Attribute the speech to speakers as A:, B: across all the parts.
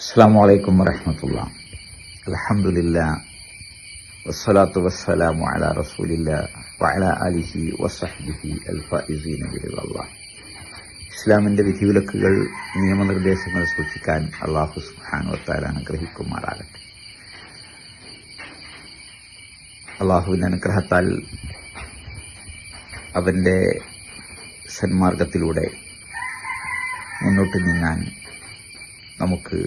A: അസ്സാം വലൈക്കും വരഹമത്തുള്ള അലഹമുല്ല വസ്സലാത്തു വസ്സലാമു അല റസൂലില്ല വഅല അലിഹി വസഹ്ബിഹി അൽഫീൻ ഇസ്ലാമിന്റെ വിധിവിലക്കുകൾ നിയമനിർദ്ദേശങ്ങൾ സൂക്ഷിക്കാൻ അള്ളാഹു സുഹാനുവത്താൽ അനുഗ്രഹിക്കുമാറാകട്ടെ. അള്ളാഹുവിന്റെ അനുഗ്രഹത്താൽ അവന്റെ സന്മാർഗത്തിലൂടെ മുന്നോട്ട് നീങ്ങാൻ നമുക്ക്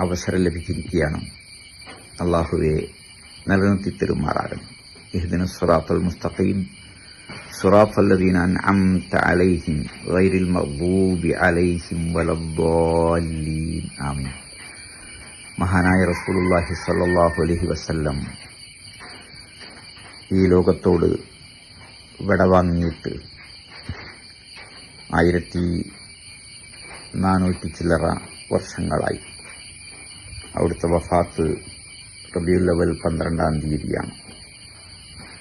A: അവസരം ലഭിച്ചിരിക്കുകയാണ്. അള്ളാഹുവെ നിലനിർത്തി തെരുമാറാകണം ഇഹദിന സുറാത്തൽ മുസ്തഖീം. സുറാത്ത് അല്ലദീന അൻഅംത അലൈഹിം ഗൈറിൽ മഗ്ദൂബി അലൈഹിം വലദ്ദാലീൻ. ആമീൻ. മഹാനായ റസൂലുള്ളാഹി സ്വല്ലല്ലാഹു അലൈഹി വസല്ലം ഈ ലോകത്തോട് വിടവാങ്ങിയിട്ട് ആയിരത്തി നാനൂറ്റി ചില്ലറ വർഷങ്ങളായി. അവിടുത്തെ വഫാത്ത് റബിയുൽ ലെവൽ പന്ത്രണ്ടാം തീയതിയാണ്.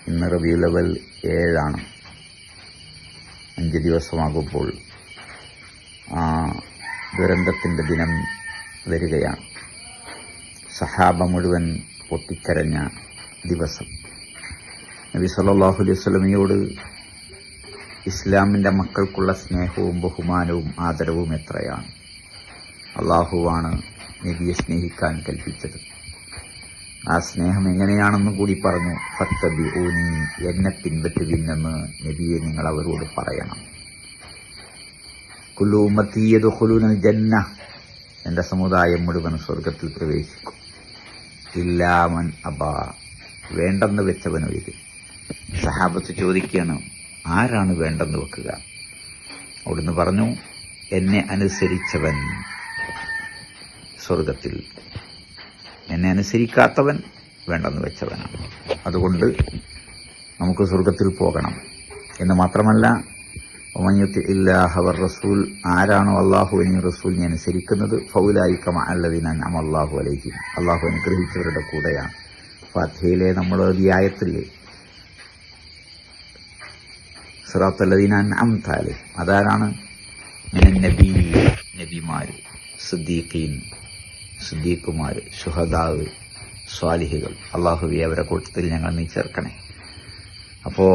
A: ഇന്ന് റബിയുൽ ലെവൽ ഏഴാണ്. അഞ്ച് ദിവസമാകുമ്പോൾ ആ ദുരന്തത്തിന്റെ ദിനം വരികയാണ്. സഹാബ മുഴുവൻ പൊട്ടിക്കരഞ്ഞ ദിവസം. നബി സല്ലല്ലാഹു അലൈഹി ഇസ്ലാമിന്റെ മക്കൾക്കുള്ള സ്നേഹവും ബഹുമാനവും ആദരവും എത്രയാണ്? അള്ളാഹുവാണ് നബിയെ സ്നേഹിക്കാൻ കൽപ്പിച്ചത്. ആ സ്നേഹം എങ്ങനെയാണെന്ന് കൂടി പറഞ്ഞു ഫത്തബി ഊനി എന്നെ പിൻപറ്റുവിന്നെന്ന് നബിയെ നിങ്ങൾ അവരോട് പറയണം. കുലൂമത്തീയത് ഹുലുനൽ ജന്ന എന്റെ സമുദായം മുഴുവൻ സ്വർഗത്തിൽ പ്രവേശിക്കും. ഇല്ലാമൻ അബ വേണ്ടെന്ന് വെച്ചവൻ ഇത്? സഹാബത്ത് ചോദിക്കുകയാണ് ആരാണ് വേണ്ടെന്ന് വെക്കുക? അവിടുന്ന് പറഞ്ഞു എന്നെ അനുസരിച്ചവൻ സ്വർഗത്തിൽ എന്നെ അനുസരിക്കാത്തവൻ വേണ്ടെന്ന് വെച്ചവനാണ്. അതുകൊണ്ട് നമുക്ക് സ്വർഗത്തിൽ പോകണം. എന്ന് മാത്രമല്ല ഒമഞ്ഞത്ത് ഇല്ലാഹവർ റസൂൽ ആരാണോ അള്ളാഹുവിനെ റസൂലിനെ അനുസരിക്കുന്നത്? ഫൗലായിക്കം അല്ലതിനാൻ നാം അള്ളാഹു അലൈഹിം. അള്ളാഹു അനുഗ്രഹിച്ചവരുടെ കൂടെയാണ്. ഫാത്തിഹയിലെ നമ്മൾ വ്യായത്തിൽ സിറാത്തല്ലദീനാൻ അംതാലെ അതാരാണ്? നബി നബിമാര് സിദ്ദീഖീൻ സിദ്ദീഖുമാർ ഷുഹദാവ് സ്വാലിഹികൾ. അള്ളാഹുബി അവരെ കൂട്ടത്തിൽ ഞങ്ങൾ നീ ചേർക്കണേ. അപ്പോ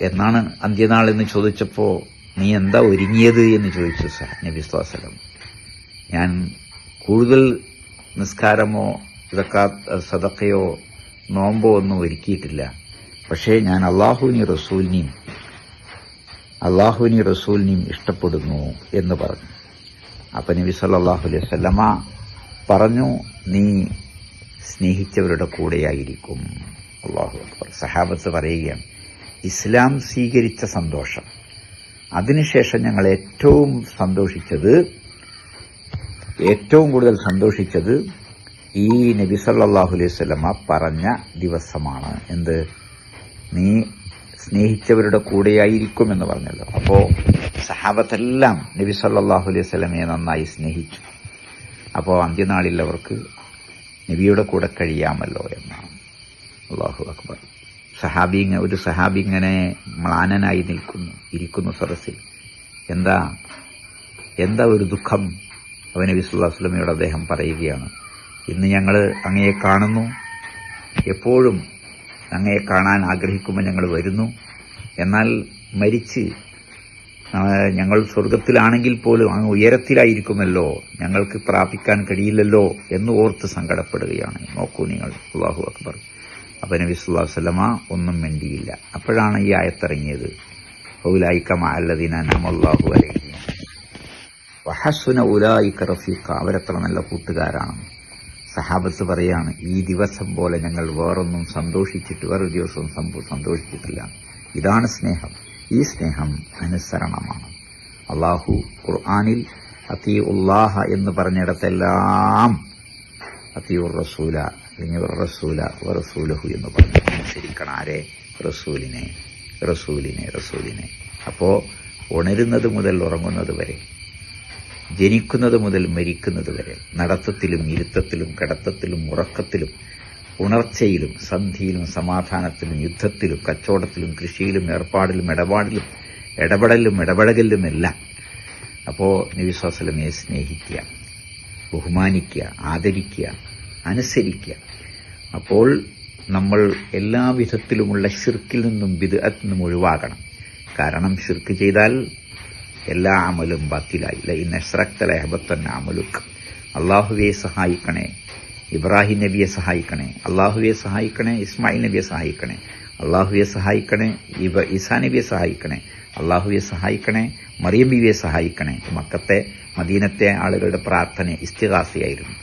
A: എന്നാണ് അന്ത്യനാൾ എന്ന് ചോദിച്ചപ്പോൾ നീ എന്താ ഒരുങ്ങിയത്? എന്ന് ചോദിച്ചു സർ നബി സ്വാസലം ഞാൻ കൂടുതൽ നിസ്കാരമോ ഇതൊക്കെ സദക്കയോ നോമ്പോ ഒന്നും ഒരുക്കിയിട്ടില്ല. പക്ഷേ ഞാൻ അള്ളാഹുവിനി റസൂലിനെയും അള്ളാഹുവിനി റസൂലിനെയും ഇഷ്ടപ്പെടുന്നു എന്ന് പറഞ്ഞു. അപ്പം നബി സല്ലാഹു അലൈഹി വല്ലമ പറഞ്ഞു നീ സ്നേഹിച്ചവരുടെ കൂടെയായിരിക്കും. അള്ളാഹു സഹാബത്ത് പറയുകയാണ് ഇസ്ലാം സ്വീകരിച്ച സന്തോഷം. അതിനുശേഷം ഞങ്ങൾ ഏറ്റവും സന്തോഷിച്ചത് ഏറ്റവും കൂടുതൽ സന്തോഷിച്ചത് ഈ നബി സല്ലാഹു അലൈഹി സ്വലമ പറഞ്ഞ ദിവസമാണ്. എന്ത്? നീ സ്നേഹിച്ചവരുടെ കൂടെയായിരിക്കും എന്ന് പറഞ്ഞല്ലോ. അപ്പോൾ സഹാബത്തെല്ലാം നബി സല്ലാഹു അലൈഹി സ്വലമയെ നന്നായി സ്നേഹിച്ചു. അപ്പോൾ അന്ത്യനാളിൽ അവർക്ക് നബിയുടെ കൂടെ കഴിയാമല്ലോ എന്നാണ്. അള്ളാഹു അക്ബർ. സഹാബി ഒരു സഹാബി ഇങ്ങനെ മ്ലാനനായി നിൽക്കുന്നു ഇരിക്കുന്നു സദസ്സിൽ. എന്താ എന്താ ഒരു ദുഃഖം? അവൻ നബി സുല്ലാ സ്വലമയോട് അദ്ദേഹം പറയുകയാണ് ഇന്ന് ഞങ്ങൾ അങ്ങയെ കാണുന്നു. എപ്പോഴും അങ്ങയെ കാണാൻ ആഗ്രഹിക്കുമ്പോൾ ഞങ്ങൾ വരുന്നു. എന്നാൽ മരിച്ച് ഞങ്ങൾ സ്വർഗത്തിലാണെങ്കിൽ പോലും അങ്ങ് ഉയരത്തിലായിരിക്കുമല്ലോ. ഞങ്ങൾക്ക് പ്രാപിക്കാൻ കഴിയില്ലല്ലോ എന്ന് ഓർത്ത് സങ്കടപ്പെടുകയാണ്. നോക്കൂ നിങ്ങൾ അള്ളാഹു അക്ബർ. അപ്പം നബി സുല്ലാ വല്ലമ ഒന്നും മെണ്ടിയില്ല. അപ്പോഴാണ് ഈ ആയത്തിറങ്ങിയത്. ഹൗലായിക്ക അല്ലദീന നമല്ലാഹു അലൈഹി ഉലായിക്ക റഫീഖ. അവരത്ര നല്ല കൂട്ടുകാരാണ്. സഹാബത്ത് പറയാണ് ഈ ദിവസം പോലെ ഞങ്ങൾ വേറൊന്നും സന്തോഷിച്ചിട്ട് വേറൊരു ദിവസവും സന്തോഷിച്ചിട്ടില്ല. ഇതാണ് സ്നേഹം. ഈ സ്നേഹം അനുസരണമാണ്. അള്ളാഹു ഖുർആാനിൽ അത്തി ഉല്ലാഹ എന്ന് പറഞ്ഞിടത്തെല്ലാം അത്തിയുർ റസൂല അല്ലെങ്കിൽ റസൂല റസൂലഹു എന്ന് പറഞ്ഞു. അനുസരിക്കണം ആരെ? റസൂലിനെ. റസൂലിനെ റസൂലിനെ. അപ്പോൾ ഉണരുന്നത് മുതൽ ഉറങ്ങുന്നത് വരെ ജനിക്കുന്നത് മുതൽ മരിക്കുന്നത് വരെ നടത്തത്തിലും ഇരുത്തത്തിലും കടത്തത്തിലും ഉറക്കത്തിലും ഉണർച്ചയിലും സന്ധിയിലും സമാധാനത്തിലും യുദ്ധത്തിലും കച്ചവടത്തിലും കൃഷിയിലും ഏർപ്പാടിലും ഇടപാടിലും ഇടപെടലിലും ഇടപഴകലിലുമെല്ലാം അപ്പോൾ നബിസ്വാസലമയെ സ്നേഹിക്കുക ബഹുമാനിക്കുക ആദരിക്കുക അനുസരിക്കുക. അപ്പോൾ നമ്മൾ എല്ലാവിധത്തിലുമുള്ള ഷിർക്കിൽ നിന്നും ബിദ്അത്തിൽ നിന്നും ഒഴിവാകണം. കാരണം ഷിർക്ക് ചെയ്താൽ എല്ലാ അമലും ബാത്തിലായില്ല ഇന്ന് എസ്രക്തല അഹബത്തൻ അമലുക്ക് അള്ളാഹുവെ സഹായിക്കണേ. ഇബ്രാഹിം നബിയെ സഹായിക്കണേ. അള്ളാഹുവെ സഹായിക്കണേ. ഇസ്മായിൽ നബിയെ സഹായിക്കണേ. അള്ളാഹുവെ സഹായിക്കണേ. ഇബ ഇസാ നബിയെ സഹായിക്കണേ. അള്ളാഹുവെ സഹായിക്കണേ. മറിയം ബിവിയെ സഹായിക്കണേ. മക്കത്തെ മദീനത്തെ ആളുകളുടെ പ്രാർത്ഥന ഇസ്തിഹാസയായിരുന്നു.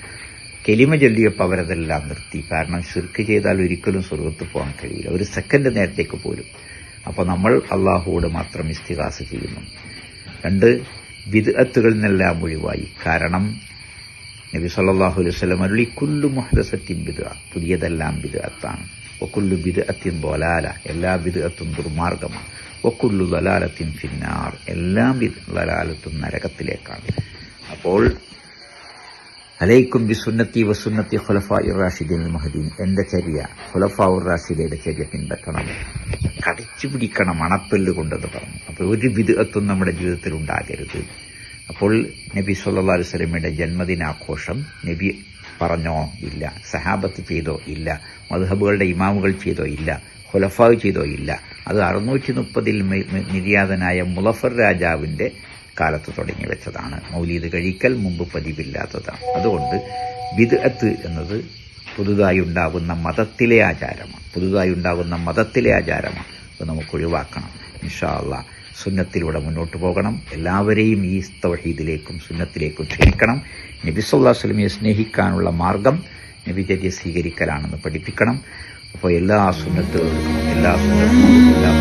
A: കെലിമ ചൊല്ലിയപ്പോൾ അവരതെല്ലാം നിർത്തി. കാരണം ശുർക്ക് ചെയ്താൽ ഒരിക്കലും സ്വർഗത്ത് പോകാൻ കഴിയില്ല. ഒരു സെക്കൻഡ് നേരത്തേക്ക് പോലും. അപ്പോൾ നമ്മൾ അള്ളാഹുവോട് മാത്രം ഇസ്തിഹാസ ചെയ്യുന്നു. രണ്ട് വിദഅത്തുകളിൽ നിന്നെല്ലാം ഒഴിവായി. കാരണം നബി സല്ലാഹു അലൈഹി വസല്ലം അരുളി കുല്ലു മുഹദസത്തിൻ ബിദ്അ പുതിയതെല്ലാം ബിദ്അത്താണ്. ഒക്കുല്ലു ബിദ്അത്തിൻ ബോലാല എല്ലാ ബിദ്അത്തും ദുർമാർഗമാണ്. ഒക്കുല്ലു ദലാലത്തിൻ ഫിന്നാർ എല്ലാം ദലാലത്തും നരകത്തിലേക്കാണ്. അപ്പോൾ അലൈക്കും ബി സുന്നത്തി വ സുന്നത്തി ഖുലഫാ ഇറാഷിദീൻ മഹദീൻ. എന്റെ ചര്യ ഖുലഫ ഉറാഷിദയുടെ ചര്യ പിൻപറ്റണം. കടിച്ചു പിടിക്കണം അണപ്പല്ല് കൊണ്ടെന്ന് പറഞ്ഞു. അപ്പോൾ ഒരു വിധത്തും നമ്മുടെ ജീവിതത്തിൽ ഉണ്ടാകരുത്. അപ്പോൾ നബി സല്ലാ അലൈഹി സ്വലമയുടെ ജന്മദിനാഘോഷം നബി പറഞ്ഞോ ഇല്ല സഹാബത്ത് ചെയ്തോ ഇല്ല മധുഹബുകളുടെ ഇമാമുകൾ ചെയ്തോ ഇല്ല ഖുലഫാവ് ചെയ്തോ ഇല്ല. അത് അറുന്നൂറ്റി മുപ്പതിൽ നിര്യാതനായ മുലഫർ രാജാവിന്റെ കാലത്ത് തുടങ്ങി വെച്ചതാണ്. മൗലീദ് കഴിക്കൽ മുമ്പ് പതിവില്ലാത്തതാണ്. അതുകൊണ്ട് ബിദ്അത്ത് എന്നത് പുതുതായി ഉണ്ടാകുന്ന മതത്തിലെ ആചാരമാണ്. പുതുതായി ഉണ്ടാകുന്ന മതത്തിലെ ആചാരമാണ്. അത് നമുക്ക് ഒഴിവാക്കണം. ഇൻഷാ അള്ളാ സുന്നത്തിലൂടെ മുന്നോട്ട് പോകണം. എല്ലാവരെയും ഈ തൗഹീദിലേക്കും സുന്നത്തിലേക്കും ക്ഷണിക്കണം. നബി സല്ലാ സ്വലമിയെ സ്നേഹിക്കാനുള്ള മാർഗം നബിചര്യ സ്വീകരിക്കലാണെന്ന് പഠിപ്പിക്കണം. അപ്പോൾ എല്ലാ സുന്നത്തുകളും എല്ലാ സുന്നത്തും എല്ലാ